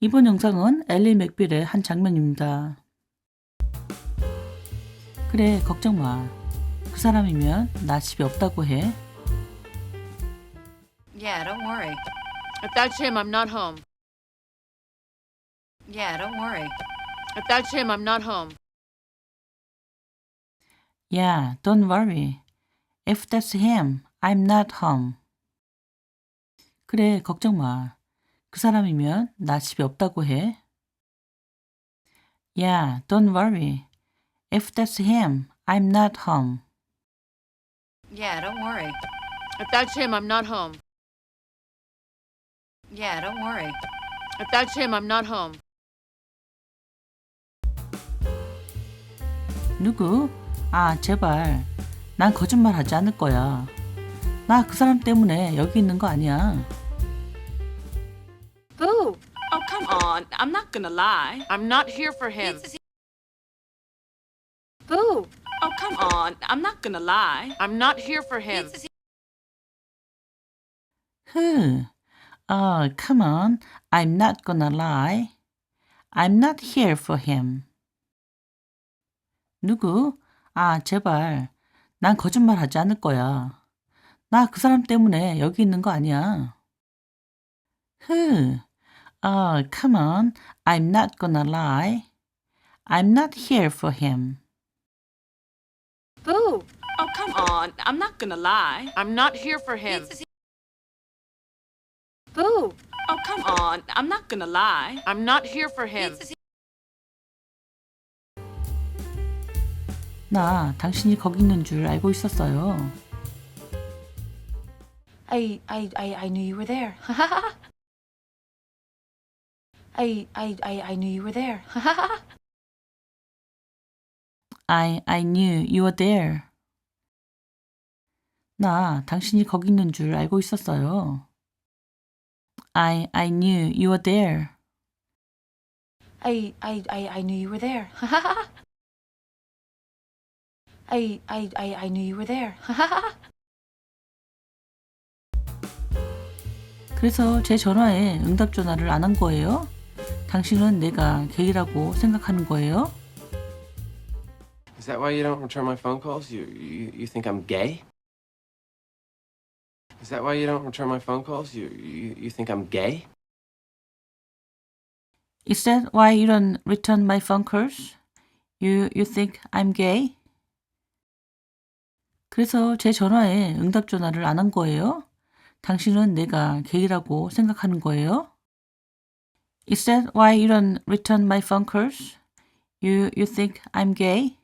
이번 영상은 엘리 맥빌의 한 장면입니다. 그래, 걱정 마. 그 사람이면 나 집에 없다고 해. Yeah, don't worry. If that's him, I'm not home. Yeah, don't worry. If that's him, I'm not home. Yeah, don't worry. If that's him, I'm not home. 그래, 걱정 마. 그 사람이면 나 집에 없다고 해. Yeah, don't worry. If that's him, I'm not home. Yeah, don't worry. If that's him, I'm not home. Yeah, don't worry. If that's him, I'm not home. 누구? 아, 제발. 난 거짓말 하지 않을 거야. 나 그 사람 때문에 여기 있는 거 아니야. On. I'm not gonna lie. I'm not here for him. Boo! Oh, come on. I'm not gonna lie. I'm not here for him. 흐. Oh, come on. I'm not gonna lie. I'm not here for him. 누구? 아, 제발. 난 거짓말 하지 않을 거야. 나 그 사람 때문에 여기 있는 거 아니야. 흐. Oh, come on. I'm not gonna lie. I'm not here for him. Boo! Oh, come on. I'm not gonna lie. I'm not here for him. Boo! Oh, come on. I'm not gonna lie. I'm not here for him. 나 당신이 거기 있는 줄 알고 있었어요. I, I, I, I knew you were there. I, I, I, I knew you were there. I, I knew you were there. 나 당신이 거기 있는 줄 알고 있었어요. I, I knew you were there. I, I, I, I knew you were there. I, I, I, I knew you were there. 그래서 제 전화에 응답 전화를 안 한 거예요? 당신은 내가 게이라고 생각하는 거예요? Is that why you don't return my phone calls? You, you, you think I'm gay? Is that why you don't return my phone calls? You, you, you think I'm gay? Is that why you don't return my phone calls? You, you think I'm gay? 그래서 제 전화에 응답 전화를 안 한 거예요? 당신은 내가 게이라고 생각하는 거예요? Is that why you don't return my phone calls? You, you think I'm gay?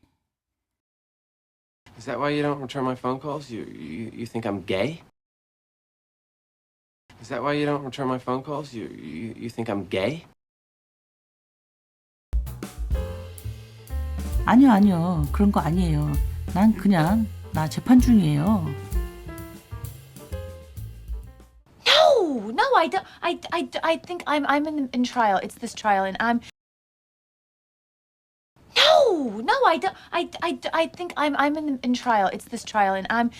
Is that why you don't return my phone calls? You, you, you think I'm gay? Is that why you don't return my phone calls? You, you, you think I'm gay? 아니요, 아니요. 그런 거 아니에요. 난 그냥 나 재판 중이에요. I don't. I, I, I think I'm, I'm in, in trial. It's this trial, and I'm. No, no, I don't. I, I, I think I'm, I'm in, in trial. It's this trial, and I'm.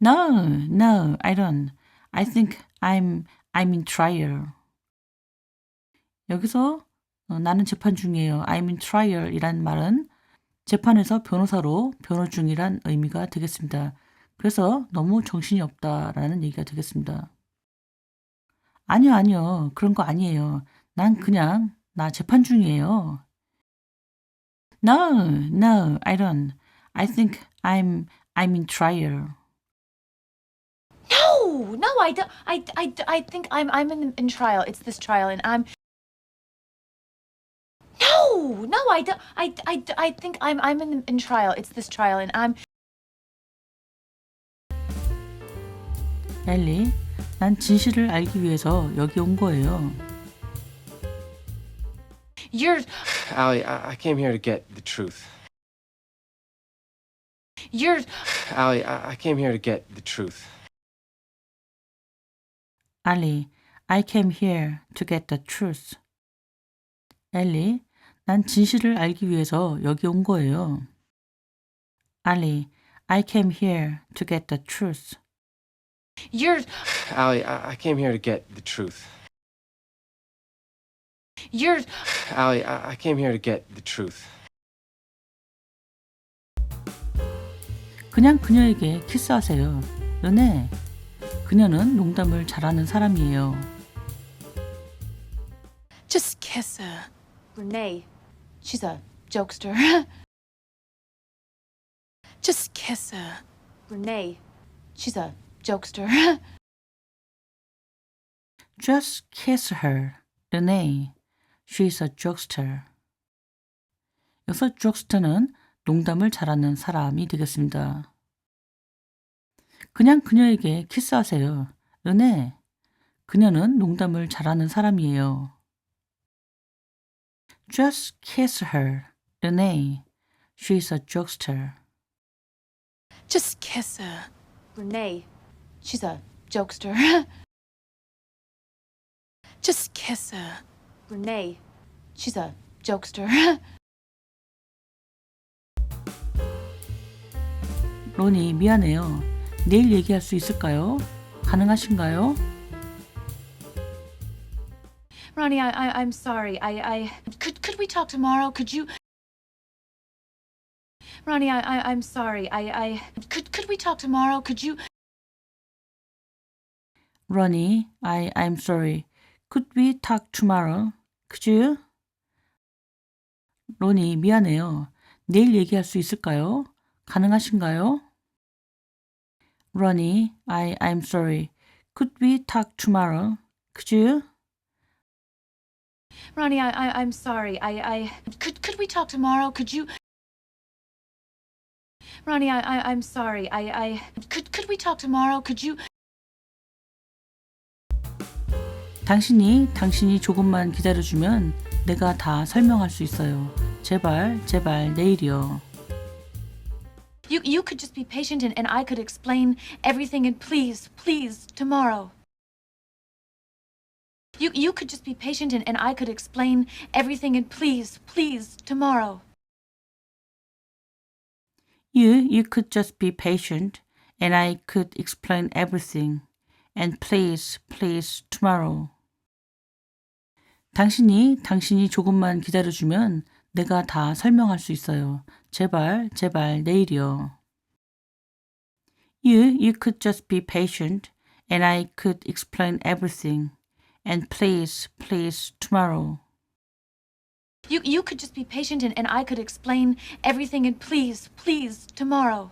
No, no, I don't. I think I'm I'm in trial. 여기서 어, 나는 재판 중이에요. I'm in trial이란 말은 재판에서 변호사로 변호 중이란 의미가 되겠습니다. 그래서 너무 정신이 없다라는 얘기가 되겠습니다. 아니요, 아니요. 그런 거 아니에요. 난 그냥 나 재판 중이에요. No, no, I don't. I think I'm I'm in trial. No, no, I don't. I, I, I think I'm, I'm in, in trial. It's this trial, and I'm. No, no, I don't. I, I, I think I'm, I'm in, in trial. It's this trial, and I'm. 엘리, 난 진실을 알기 위해서 여기 온 거예요. You're, Allie, I, I came here to get the truth. you're. Allie, I, I came here to get the truth. 알리, I came here to get the truth. 엘리, 난 진실을 알기 위해서 여기 온 거예요. 알리, I came here to get the truth. You're. Allie, I, I came here to get the truth. You're. Allie, I, I came here to get the truth. 그냥 그녀에게 키스하세요. 르네, 그녀는 농담을 잘하는 사람이에요. Just kiss her. Renee. She's a jokester. Just kiss her. Renee. She's a jokester. Just kiss her, 르네. She's a jokester. 여기서 jokster는 농담을 잘하는 사람이 되겠습니다. 그냥 그녀에게 키스하세요. 르네, 그녀는 농담을 잘하는 사람이에요. Just kiss her, 르네. She's a jokester. Just kiss her. Renee. She's a jokester. Just kiss her. Renee. She's a jokester. 로니, 미안해요. 내일 얘기할 수 있을까요? 가능하신가요? Ronnie, I, I I'm sorry. I I could could we talk tomorrow? Could you Ronnie, I, I I'm sorry. I I could could we talk tomorrow? Could you Ronnie, I, I'm sorry. Could we talk tomorrow? Could you? 로니, 미안해요. 내일 얘기할 수 있을까요? 가능하신가요? Ronnie, I, I'm sorry. Could we talk tomorrow? Could you? Ronnie, I, I I'm sorry. I I could could we talk tomorrow? Could you Ronnie, I, I I'm sorry. I I could could we talk tomorrow? Could you 당신이, 당신이 조금만 기다려주면 내가 다 설명할 수 있어요. 제발, 제발, 내일이요. You you could just be patient and, and I could explain everything and please, please, tomorrow. You you could just be patient and, and I could explain everything and please, please, tomorrow. You, you could just be patient and I could explain everything. And please, please, tomorrow. 당신이, 당신이 조금만 기다려주면 내가 다 설명할 수 있어요. 제발, 제발, 내일이요. You, you could just be patient and I could explain everything. And please, please, tomorrow. You you could just be patient and, and I could explain everything and please, please, tomorrow.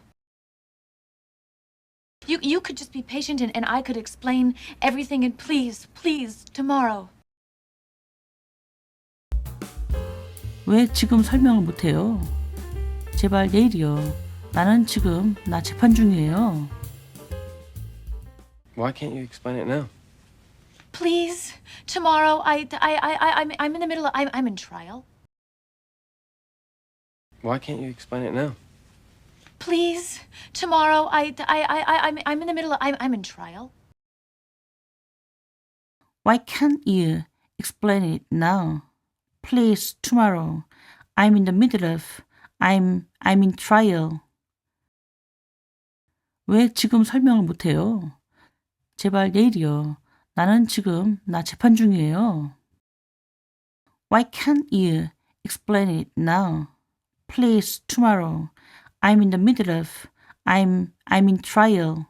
You you could just be patient and, and I could explain everything and please, please, tomorrow. 왜 지금 설명을 못해요? 제발 내일이요. 나는 지금 나 재판 중이에요. Why can't you explain it now? Please, tomorrow. I I I I I'm I'm in the middle of I'm I'm in trial. Why can't you explain it now? Please, tomorrow. I I I I I'm I'm in the middle of I'm I'm in trial. Why can't you explain it now? Please, tomorrow. I'm in the middle of. I'm I'm in trial. 왜 지금 설명을 못해요? 제발 내일이요. 나는 지금 나 재판 중이에요. Why can't you explain it now? Please, tomorrow. I'm in the middle of. I'm I'm in trial.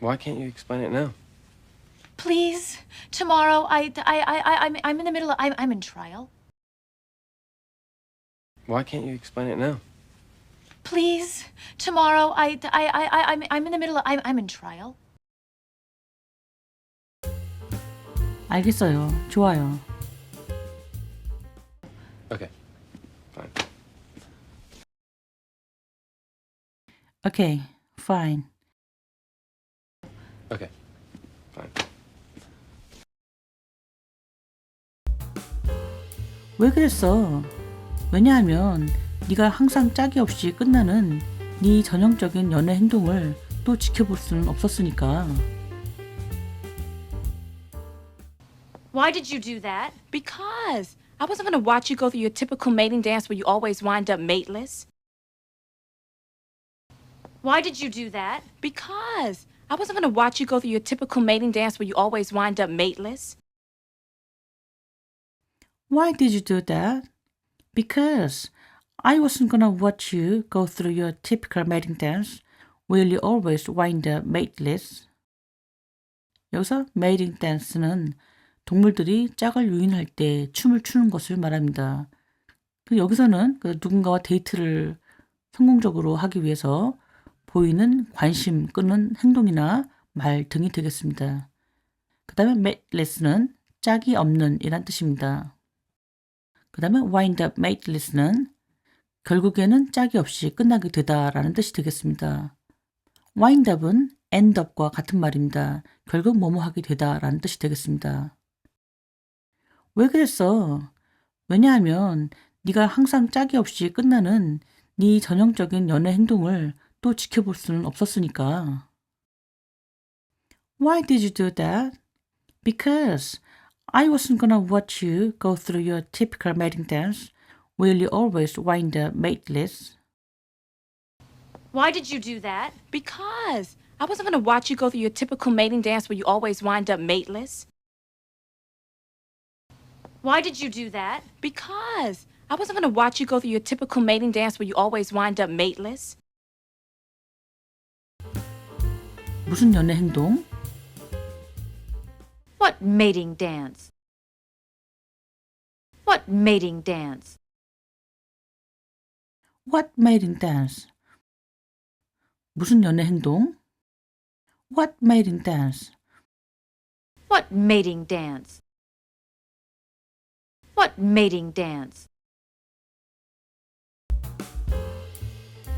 Why can't you explain it now? Please, tomorrow. I I I I I'm I'm in the middle of I'm I'm in trial. Why can't you explain it now? Please, tomorrow. I I I I I'm I'm in the middle of I'm I'm in trial. 알겠어요. 좋아요. Okay, fine. Okay, fine. Okay, fine. 왜 그랬어? 왜냐하면 네가 항상 짝이 없이 끝나는 네 전형적인 연애 행동을 또 지켜볼 수는 없었으니까. Why did you do that? Because I wasn't gonna watch you go through your typical mating dance where you always wind up mateless. Why did you do that? Because I wasn't gonna watch you go through your typical mating dance where you always wind up mateless. Why did you do that? Because I wasn't gonna watch you go through your typical mating dance. Will you always wind up mateless? 여기서 mating dance는 동물들이 짝을 유인할 때 춤을 추는 것을 말합니다. 그 여기서는 그 누군가와 데이트를 성공적으로 하기 위해서 보이는 관심 끄는 행동이나 말 등이 되겠습니다. 그 다음에 mateless는 짝이 없는 이란 뜻입니다. 그 다음에 wind up mateless는 결국에는 짝이 없이 끝나게 되다라는 뜻이 되겠습니다. wind up은 end up과 같은 말입니다. 결국 뭐뭐 하게 되다라는 뜻이 되겠습니다. 왜 그랬어? 왜냐하면 네가 항상 짝이 없이 끝나는 네 전형적인 연애 행동을 또 지켜볼 수는 없었으니까. Why did you do that? Because I wasn't gonna watch you go through your typical mating dance. Will you always wind up mateless? Why did you do that? Because I wasn't gonna watch you go through your typical mating dance where you always wind up mateless. Why did you do that? Because I wasn't gonna watch you go through your typical mating dance where you always wind up mateless. 무슨 연애 행동? What mating dance? What mating dance? What mating dance? 무슨 연애 행동? What mating dance? What mating dance? What mating dance?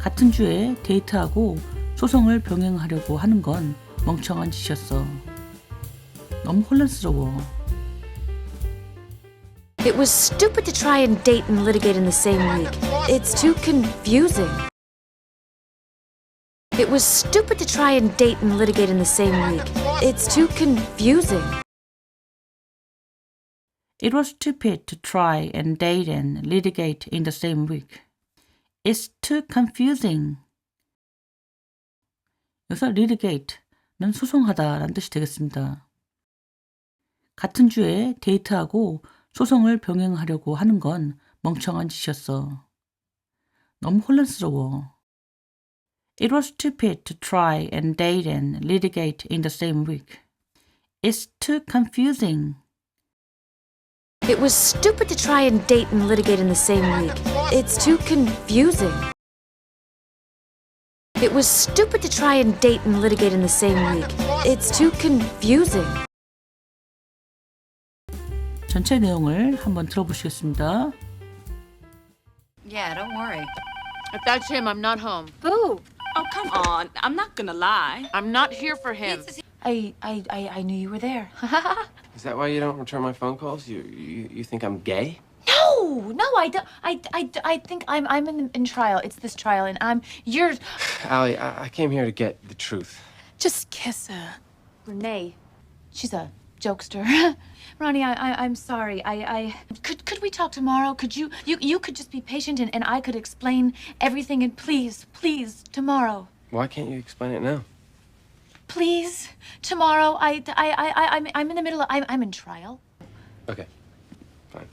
같은 주에 데이트하고 소송을 병행하려고 하는 건 멍청한 짓이었어. 너무 혼란스러워. It was stupid to try and date and litigate in the same week. It's too confusing. It was stupid to try and date and litigate in the same week. It's too confusing. It was stupid to try and date and litigate in the same week. It's too confusing. 여기서 litigate는 소송하다라는 뜻이 되겠습니다. 같은 주에 데이트하고 소송을 병행하려고 하는 건 멍청한 짓이었어. 너무 혼란스러워. It was stupid to try and date and litigate in the same week. It's too confusing. It was stupid to try and date and litigate in the same week. It's too confusing. It was stupid to try and date and litigate in the same week. It's too confusing. 전체 내용을 한번 들어보시겠습니다. Yeah, don't worry. If that's him, I'm not home. Boo! Oh, come on. I'm not gonna lie. I'm not here for him. I, I, I, I knew you were there. Is that why you don't return my phone calls? You you, you think I'm gay? no, no, I don't. I, I, I think I'm, I'm in, in trial. It's this trial, and I'm. You're. Allie, I, I came here to get the truth. Just kiss her. Renee. She's a jokester. Ronnie, I, I, I'm sorry. I, I. Could, could we talk tomorrow? Could you, you, you could just be patient, and, and I could explain everything. And please, please, tomorrow. Why can't you explain it now? Please, tomorrow. I, I, I, I I'm, I'm in the middle. Of, I'm, I'm in trial. Okay, fine.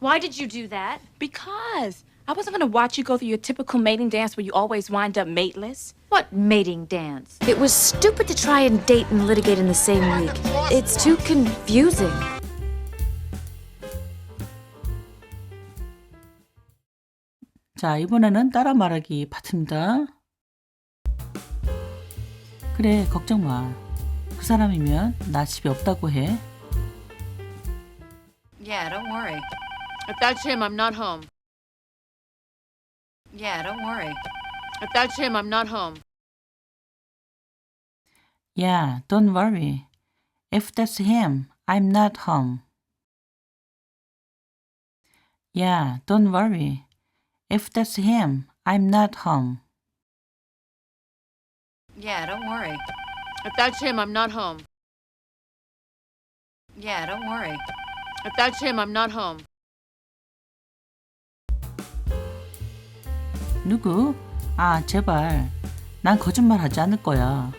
Why did you do that? Because I wasn't gonna watch you go through your typical mating dance where you always wind up mateless. What mating dance? It was stupid to try and date and litigate in the same week. It's too confusing. 자, 이번에는 따라 말하기 파트입니다. 그래, 걱정 마. 그 사람이면 나 집에 없다고 해. Yeah, don't worry. If that's him, I'm not home. Yeah, don't worry. If that's him, I'm not home. Yeah, don't worry. If that's him, I'm not home. Yeah, don't worry. If that's him, I'm not home. Yeah, don't worry. If that's him, I'm not home. Yeah, don't worry. If that's him, I'm not home. 누구? 아, 제발. 난 거짓말 하지 않을 거야.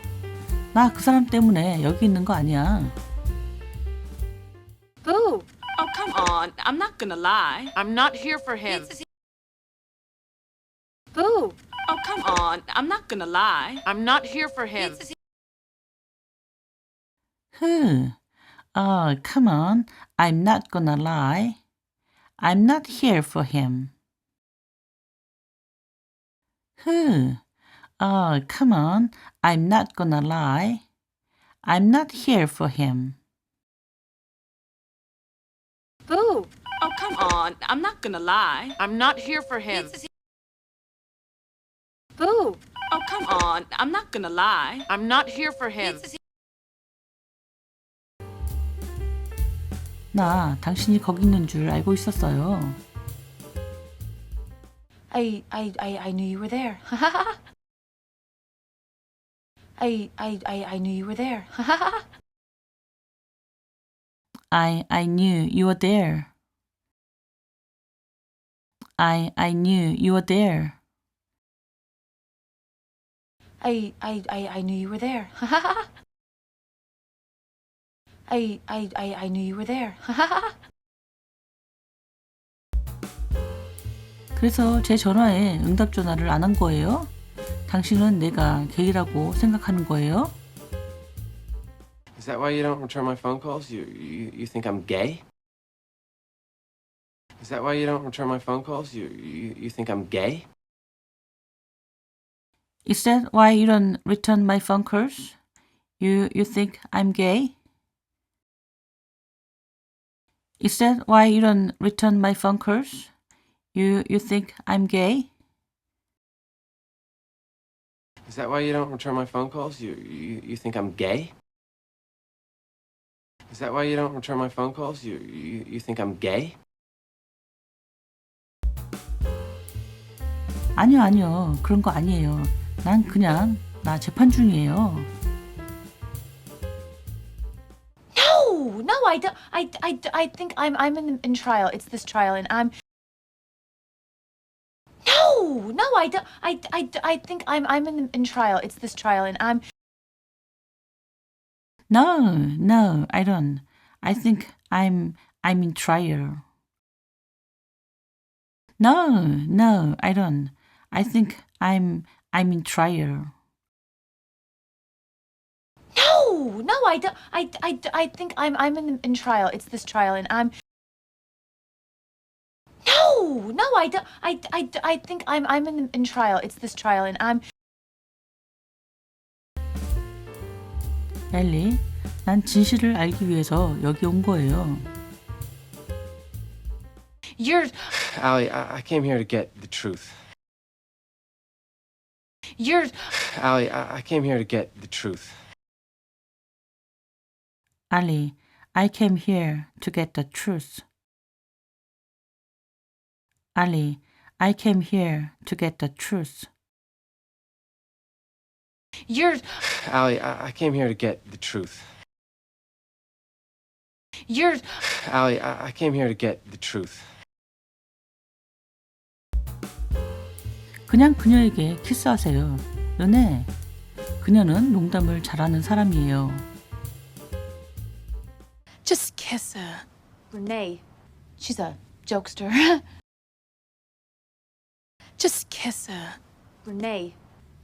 나 그 사람 때문에 여기 있는 거 아니야. Boo! Oh, come on. I'm not gonna lie. I'm not here for him. Boo. Oh, come on. I'm not gonna lie. I'm not here for him. Who? Oh, come on. I'm not gonna lie. I'm not here for him. Who? Oh, come on. I'm not gonna lie. I'm not here for him. Boo. Oh, come on. I'm not gonna lie. I'm not here for him. Boo. Oh, come on. I'm not gonna lie. I'm not here for him. 나 당신이 거기 있는 줄 알고 있었어요. I, I, I, I knew you were there. I, I, I, I knew you were there. I I knew you were there. I I knew you were there. I, I, I, I knew you were there. I, I, I, I knew you were there. 그래서 제 전화에 응답 전화를 안 한 거예요. 당신은 내가 게이라고 생각하는 거예요. Is that why you don't return my phone calls? You, you, you think I'm gay? Is that why you don't return my phone calls? You, you, you think I'm gay? Is that why you don't return my phone calls? You you think I'm gay? Is that why you don't return my phone calls? You you think I'm gay? Is that why you don't return my phone calls? You, you, you think I'm gay? Is that why you don't return my phone calls? You, you, you think I'm gay? 아니요 아니요 그런 거 아니에요. 난 그냥 나 재판 중이에요. No, no, I don't. I, I, I think I'm, I'm in, in trial. It's this trial, and I'm. no, no, I don't. I, I, I think I'm, I'm in, in trial. It's this trial, and I'm. No, no, I don't. I think I'm I'm in trial. No, no, I don't. I think I'm I'm in trial. No, no, I don't. I, I, I think I'm, I'm in, in trial. It's this trial, and I'm. No, no, I don't. I, I, I think I'm, I'm in, in trial. It's this trial, and I'm. 엘리, 난 진실을 알기 위해서 여기 온 거예요. You're, Allie, I, I came here to get the truth. you're. Allie, I, I came here to get the truth. Ali, I came here to get the truth. Ali, I came here to get the truth. You're, Allie, I, I came here to get the truth. you're. Allie, I, I came here to get the truth. 그냥 그녀에게 키스하세요. 은혜, 그녀는 농담을 잘하는 사람이에요. Just kiss her. Renee, she's a jokester. Just kiss her. Renee,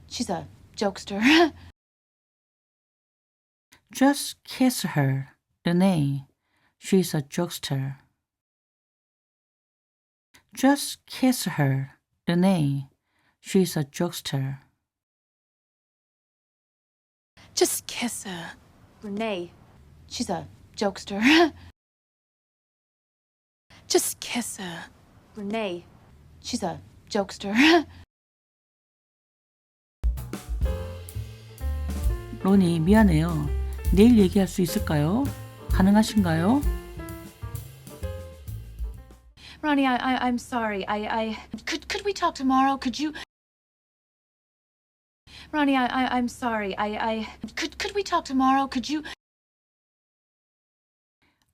she's a jokester. Just kiss her, Renee. She's a jokester. Just kiss her, Renee. She's a jokester. Just kiss her. Renee, she's a jokester. Just kiss her. Renee, she's a jokester. 로니, 미안해요. 내일 얘기할 수 있을까요? 가능하신가요? Ronnie, I, I, I'm sorry. I, I, could, could we talk tomorrow? Could you? Ronnie, I, I, I'm sorry. I, I, could, could we talk tomorrow? Could you?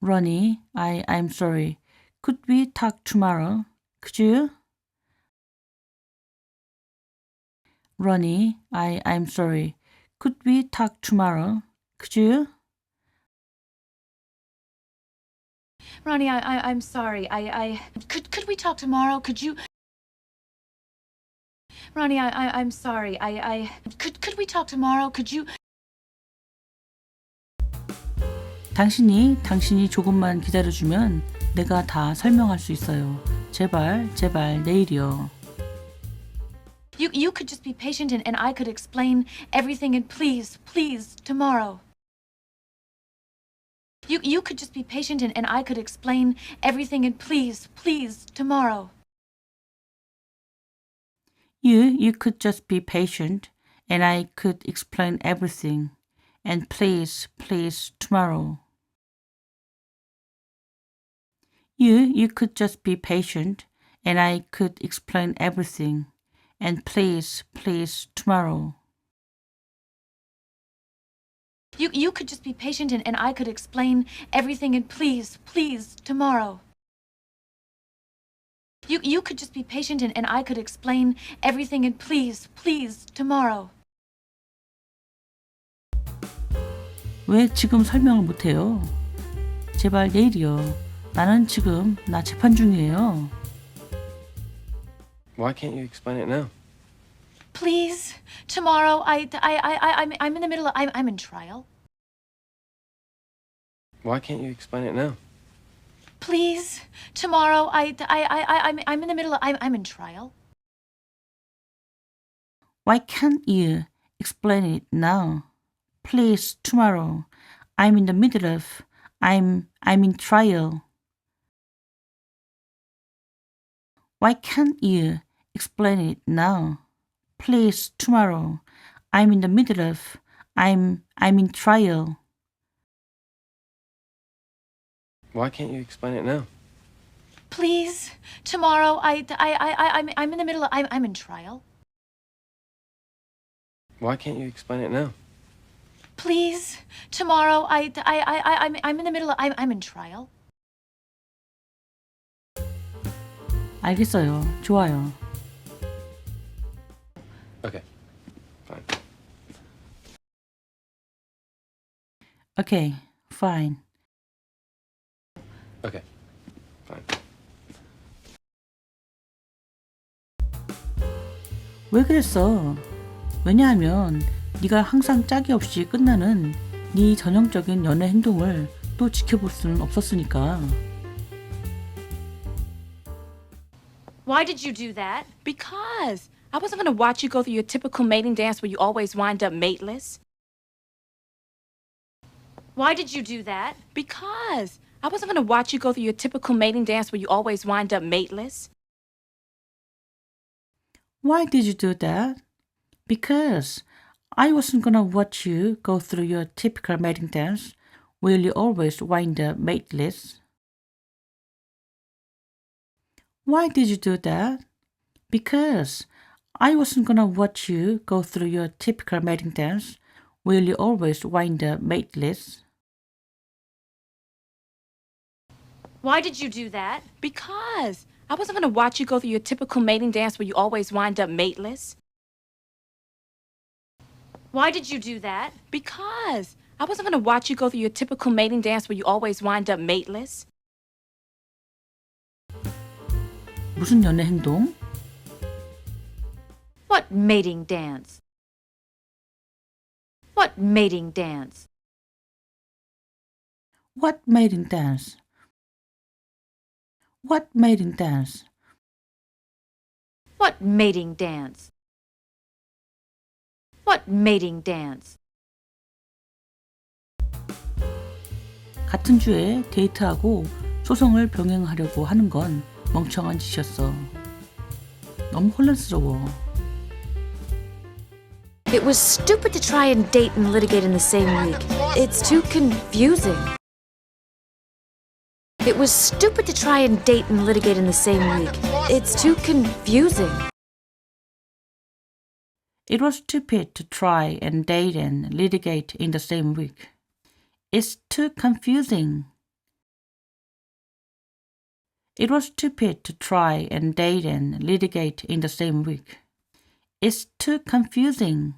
Ronnie, I, I'm sorry. Could we talk tomorrow? Could you? Ronnie, I, I'm sorry. Could we talk tomorrow? Could you? Ronnie, I, I I'm sorry. I I could could we talk tomorrow? Could you? Ronnie, I, I I'm sorry. I I could could we talk tomorrow? Could you? 당신이 당신이 조금만 기다려주면 내가 다 설명할 수 있어요. 제발 제발 내일이요. You you could just be patient and, and I could explain everything and please, please, tomorrow. You you could just be patient and, and I could explain everything and please, please, tomorrow. You you could just be patient and I could explain everything. And please please tomorrow. You you could just be patient and I could explain everything And please please tomorrow. You you could just be patient and, and I could explain everything and please, please, tomorrow. You you could just be patient and, and I could explain everything and please, please, tomorrow. 왜 지금 설명을 못해요? 제발 내일이요. 나는 지금 나 재판 중이에요. Why can't you explain it now? Please, tomorrow. I I I I I'm I'm in the middle of I'm I'm in trial. Why can't you explain it now? Please, tomorrow. I I I I I'm I'm in the middle of I'm I'm in trial. Why can't you explain it now? Please tomorrow. I'm in the middle of I'm I'm in trial. Why can't you explain it now? Please tomorrow. I'm in the middle of I'm I'm in trial. Why can't you explain it now? Please, tomorrow. I I I I I'm I'm in the middle of I'm I'm in trial. Why can't you explain it now? Please, tomorrow. I I I I I'm I'm in the middle of I'm I'm in trial. 알겠어요. 좋아요. Okay. Fine. Okay, fine. Okay. Fine. 왜 그랬어? 왜냐하면 네가 항상 짝이 없이 끝나는 네 전형적인 연애 행동을 또 지켜볼 수는 없었으니까. Why did you do that? Because I wasn't gonna watch you go through your typical mating dance where you always wind up mateless. Why did you do that? Because I wasn't gonna watch you go through your typical mating dance where you always wind up mateless. Why did you do that? Because I wasn't gonna watch you go through your typical mating dance where you always wind up mateless. Why did you do that? Because I wasn't gonna watch you go through your typical mating dance where you always wind up mateless. Why did you do that? Because I wasn't gonna watch you go through your typical mating dance where you always wind up mateless. Why did you do that? Because I wasn't gonna watch you go through your typical mating dance where you always wind up mateless. 무슨 연애 행동? What mating dance? What mating dance? What mating dance? What mating dance? What mating dance? What mating dance? 같은 주에 데이트하고 소송을 병행하려고 하는 건 멍청한 짓이었어. 너무 혼란스러워. It was stupid to try and date and litigate in the same week. It's too confusing. It was stupid to try and date and litigate in the same week. It's too confusing. It was stupid to try and date and litigate in the same week. It's too confusing. It was stupid to try and date and litigate in the same week. It's too confusing.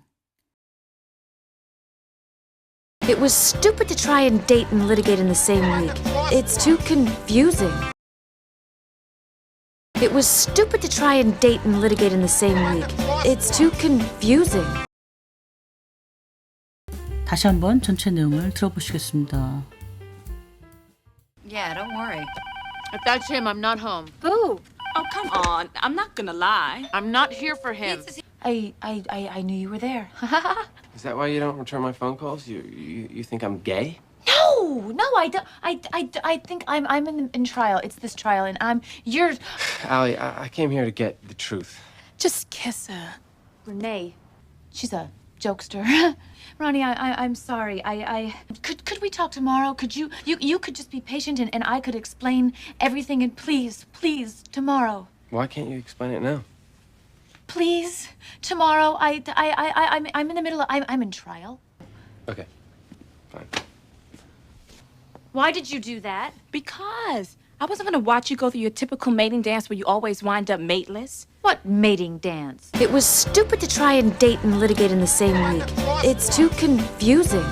It was stupid to try and date and litigate in the same week. It's too confusing. It was stupid to try and date and litigate in the same week. It's too confusing. 다시 한번 전체 내용을 들어보시겠습니다. Yeah, don't worry. If that's him, I'm not home. Boo! Oh, come on. I'm not gonna lie. I'm not here for him. I, I, I, I knew you were there. Is that why you don't return my phone calls? You you, you think I'm gay? no, no, I, don't- I, I, I think I'm, I'm in, in trial. It's this trial, and I'm, you're, Allie, I, I came here to get the truth. Just kiss her. Renee. She's a jokester. Ronnie, I, I, I'm sorry. I, I, could, could we talk tomorrow? Could you, you, you could just be patient, and, and I could explain everything. And please, please, tomorrow, Why can't you explain it now? please, tomorrow. I, I, I, I I'm, I'm in the middle. Of, I'm, I'm in trial. Okay, fine. Why did you do that? Because I wasn't gonna watch you go through your typical mating dance where you always wind up mateless. What mating dance? It was stupid to try and date and litigate in the same week. It's too confusing.